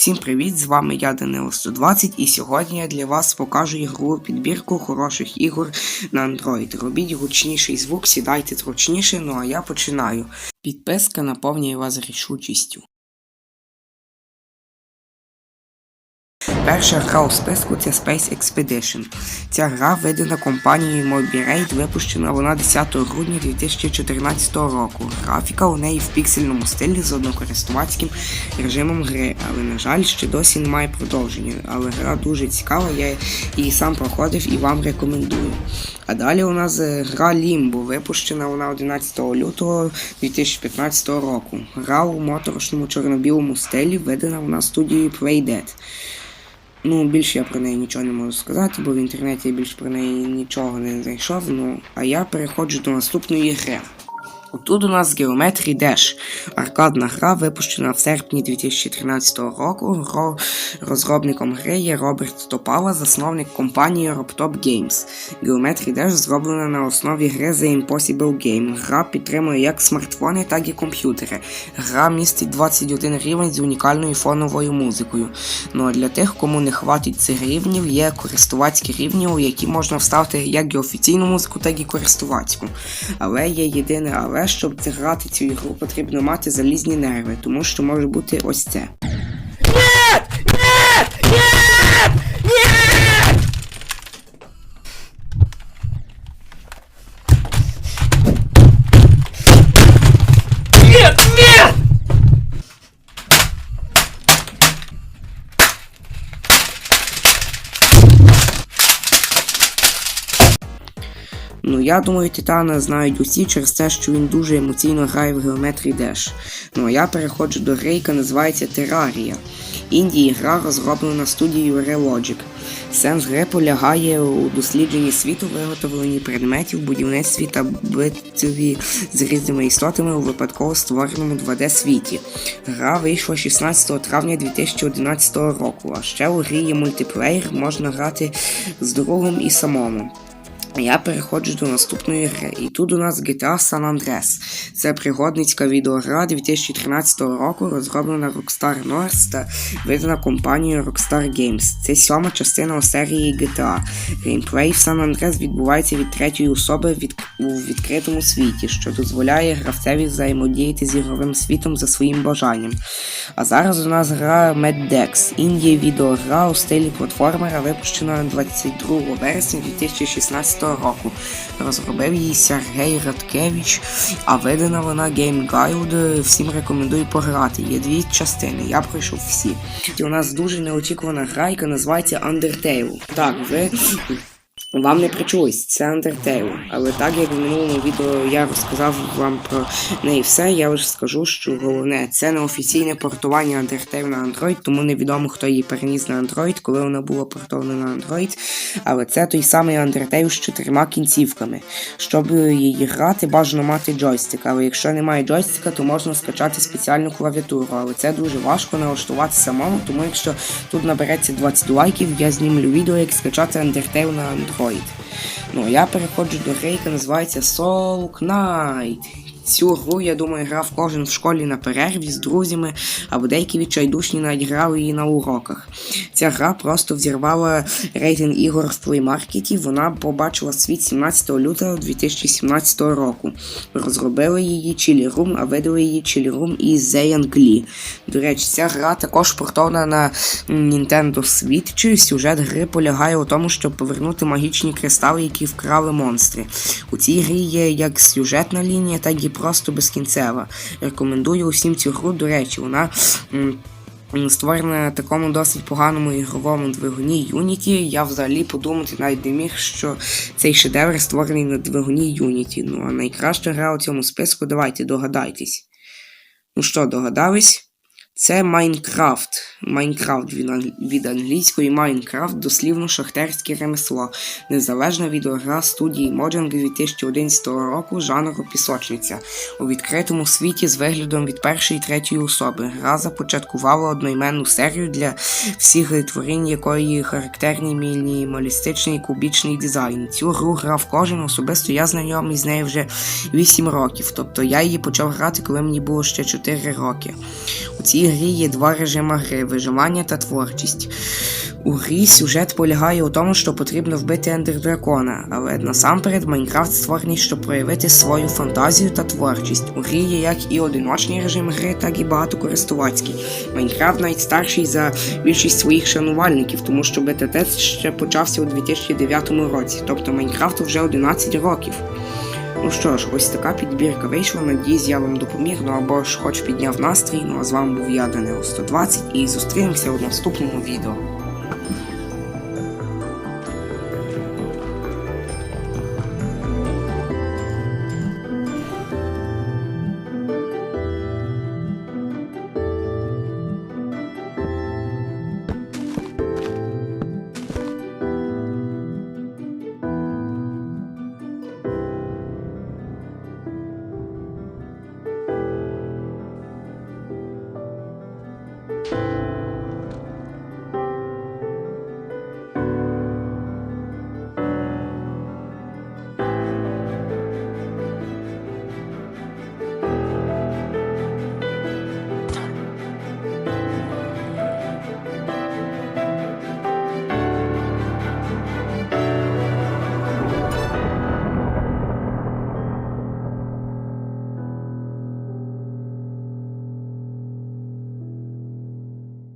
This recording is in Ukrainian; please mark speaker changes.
Speaker 1: Всім привіт! З вами я Данило 120 і сьогодні я для вас покажу ігрову підбірку хороших ігор на Android. Робіть гучніший звук, сідайте зручніше, ну а я починаю. Підписка наповнює вас рішучістю. Перша гра у списку це Space Expedition. Ця гра видана компанією Moby випущена вона 10 грудня 2014 року. Графіка у неї в піксельному стилі з однокористувацьким режимом гри, але, на жаль, ще досі немає продовження. Але гра дуже цікава, я її сам проходив і вам рекомендую. А далі у нас е, гра Limbo, випущена вона 11 лютого 2015 року. Гра у моторошному чорно-білому стилі, видана вона студією Playdead. Ну, більше я про неї нічого не можу сказати, бо в інтернеті я більше про неї нічого не знайшов. Ну, а я переходжу до наступної гри. Отут у нас Geometry Dash, аркадна гра, випущена в серпні 2013 року. Розробником гри є Роберт Топала, засновник компанії Robtop Games. Geometry Dash зроблена на основі гри The Impossible Game. Гра підтримує як смартфони, так і комп'ютери. Гра містить 21 рівень з унікальною фоновою музикою. Ну а для тих, кому не хватить цих рівнів, є користувацькі рівні, у які можна вставити як і офіційну музику, так і користувацьку. Але є єдине але, щоб грати цю ігру, потрібно мати залізні нерви, тому що може бути ось це. Ну, я думаю, Титана знають усі через те, що він дуже емоційно грає в Geometry Dash. Ну а я переходжу до гри, яка називається Террарія. Індії гра розроблена студією Relogic. Сенс гри полягає у дослідженні світу, виготовленні предметів, будівництві та битві з різними істотами у випадково створеному 2D світі. Гра вийшла 16 травня 2011 року, а ще у грі є мультиплеєр, можна грати з другом і самому. Я переходжу до наступної гри, і тут у нас GTA San Andreas. Це пригодницька відеогра 2013 року, розроблена Rockstar North та видана компанією Rockstar Games. Це сьома частина у серії GTA. Геймплей в San Andreas відбувається від третьої особи від... у відкритому світі, що дозволяє гравцеві взаємодіяти з ігровим світом за своїм бажанням. А зараз у нас гра Mad Dex. Індія відеогра у стилі платформера, випущена 22 вересня 2016 року. Розробив її Сергій Радкевич, а видана вона Game Guide. Всім рекомендую пограти. Є дві частини, я пройшов всі. І у нас дуже неочікувана гра, яка називається Undertale. Так, ви. Вам не причулось, це Undertale. Але так як в минулому відео я розказав вам про неї все, я вже скажу, що головне це не офіційне портування Undertale на Android, тому невідомо хто її переніс на Android, коли вона була портована на Android. Але це той самий Undertale з чотирма кінцівками. Щоб її грати, бажано мати джойстик. Але якщо немає джойстика, то можна скачати спеціальну клавіатуру. Але це дуже важко налаштувати самому, тому якщо тут набереться 20 лайків, я знімлю відео, як скачати Undertale на Android. Ну, а я переходжу до гри, яка називається Soul Knight. Цю гру, я думаю, грав кожен в школі на перерві з друзями, або деякі відчайдушні навіть грали її на уроках. Ця гра просто взірвала рейтинг ігор в плеймаркеті. Вона побачила світ 17 лютого 2017 року. Розробили її Chili Room, а видали її Chili Room і Zayan Glee. До речі, ця гра також портована на Nintendo Switch. Сюжет гри полягає у тому, щоб повернути магічні кристали, які вкрали монстри. У цій грі є як сюжетна лінія, так і просто безкінцева. Рекомендую усім цю гру. До речі, вона. Створена на такому досить поганому ігровому двигуні Unity. Я взагалі подумати навіть не міг, що цей шедевр створений на двигуні Unity. Ну а найкраща гра у цьому списку, давайте догадайтесь. Ну що, догадались? Це Майнкрафт. Майнкрафт від, англійської Майнкрафт дослівно шахтерське ремесло. Незалежна відеогра студії Mojang 2011 року жанру пісочниця. У відкритому світі з виглядом від першої і третьої особи. Гра започаткувала одноіменну серію для всіх творінь, якої характерний мінімалістичний кубічний дизайн. Цю гру грав кожен, особисто я знайомий з нею вже 8 років. Тобто я її почав грати, коли мені було ще 4 роки. У цій грі є два режими гри виживання та творчість. У грі сюжет полягає у тому, що потрібно вбити ендердракона, але насамперед Майнкрафт створений, щоб проявити свою фантазію та творчість. У грі є як і одиночний режим гри, так і багатокористувацький. Майнкрафт навіть старший за більшість своїх шанувальників, тому що бета-тест ще почався у 2009 році, тобто Майнкрафту вже 11 років. Ну що ж, ось така підбірка вийшла. Надіюсь, я вам допоміг, ну або ж хоч підняв настрій. Ну а з вами був я, Данило 120, і зустрінемося у наступному відео.